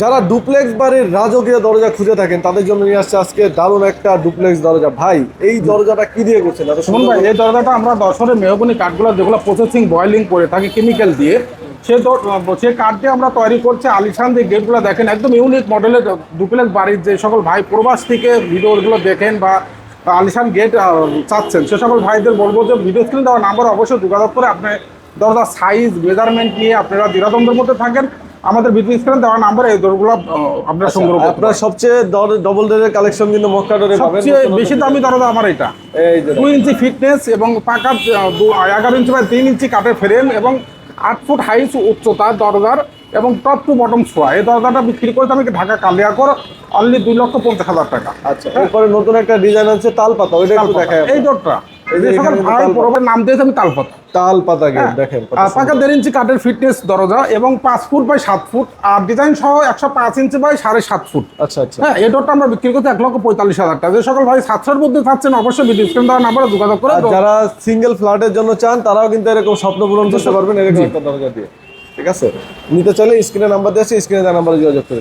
যারা ডুপ্লেক্স বাড়ির রাজকীয় দরজা খুঁজে থাকেন তাদের জন্য নিয়ে আসছে আজকে দারুণ একটা ডুপ্লেক্স দরজা। ভাই এই দরজাটা কি দিয়ে করছেন? শুনুন ভাই এই দরজাটা আমরা দশরের মেহগনি কাঠগুলো যেগুলো প্রসেসিং বয়েলিং করে থাকি কেমিক্যাল দিয়ে সে সে কাঠ দিয়ে আমরা তৈরি করছি আলিশান দিয়ে গেটগুলো দেখেন একদম ইউনিক মডেলের ডুপ্লেক্স বাড়ির যে সকল ভাই প্রবাস থেকে ভিডিওগুলো দেখেন বা আলিশান গেট চাচ্ছেন সে সকল ভাইদের বলব যে ভিডিও স্ক্রিন দেওয়া নাম্বার অবশ্যই যোগাযোগ করে আপনি দরজার সাইজ মেজারমেন্ট নিয়ে আপনারা দ্বিধাদ্বন্দ্বের মধ্যে থাকেন। আমাদের ভিডিও স্ক্রিন দেওয়া নাম্বার এই দরগুলো আপনারা সংগ্রহ করতে আপনার। সবচেয়ে ডবল ডোরের কালেকশন কিন্তু মক্কা ডোরে পাবেন সবচেয়ে বেশি দামি দরজা আমার এটা এই যে দুই ইঞ্চি ফিটনেস এবং পাকা আহ, দু- এগারো ইঞ্চি বাই তিন ইঞ্চি কাঠের ফ্রেম এবং আট ফুট হাইট উচ্চতা দরজার এবং টপ টু বটম ছোঁয়া। এই দরজাটা বিক্রি করে আমি ঢাকা কালিয়া কালিয়াকর অনলি দুই লক্ষ পঞ্চাশ হাজার টাকা। আচ্ছা এরপরে নতুন একটা ডিজাইন আছে তাল পাতা ওইটা একটু দেখায় এই ডটটা তালপাতা। পরবের নাম দিয়েছে আমি তালপাতা। তাল গেট দেখেন কত পাকা দেড় ইঞ্চি কাঠের ফিটনেস দরজা এবং পাঁচ ফুট বাই সাত ফুট আর ডিজাইন সহ একশো পাঁচ ইঞ্চি বাই সাড়ে সাত ফুট। আচ্ছা আচ্ছা। হ্যাঁ এই আমরা বিক্রি করতে এক লক্ষ পঁয়তাল্লিশ হাজার টাকা। যে সকল ভাই সাতশোর মধ্যে থাকছেন অবশ্যই নাম্বারে যোগাযোগ করে যারা সিঙ্গেল ফ্ল্যাটের জন্য চান তারাও কিন্তু এরকম স্বপ্ন পূরণ করতে পারবেন এরকম একটা দরজা দিয়ে। ঠিক আছে? নিতে চাইলে স্ক্রিনে নাম্বার দিয়েছে স্ক্রিনে নাম্বারে যোগাযোগ করে